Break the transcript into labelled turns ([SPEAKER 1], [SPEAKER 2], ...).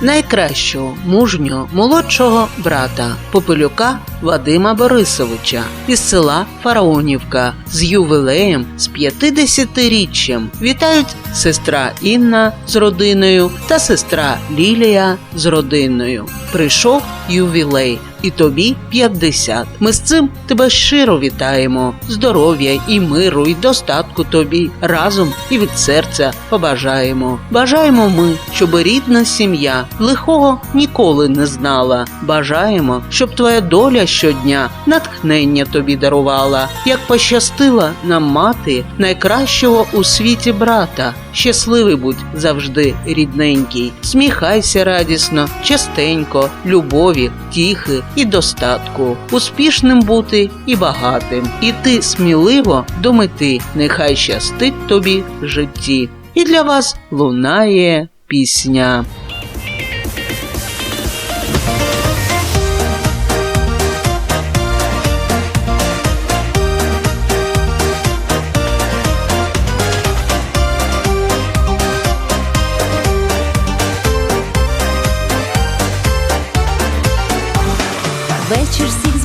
[SPEAKER 1] найкращого мужнього молодшого брата Попелюка Вадима Борисовича із села Фараонівка з ювілеєм з 50-річчям. Вітають сестра Інна з родиною та сестра Лілія з родиною. Прийшов ювілей. І тобі 50. Ми з цим тебе щиро вітаємо. Здоров'я і миру, і достатку тобі разом і від серця побажаємо. Бажаємо ми, щоб рідна сім'я лихого ніколи не знала. Бажаємо, щоб твоя доля щодня натхнення тобі дарувала, як пощастила нам мати найкращого у світі брата. Щасливий будь завжди рідненький, сміхайся радісно, частенько, любові, тіхи і достатку, успішним бути і багатим. І ти сміливо до мети, нехай щастить тобі в житті. І для вас лунає пісня. вечір сім.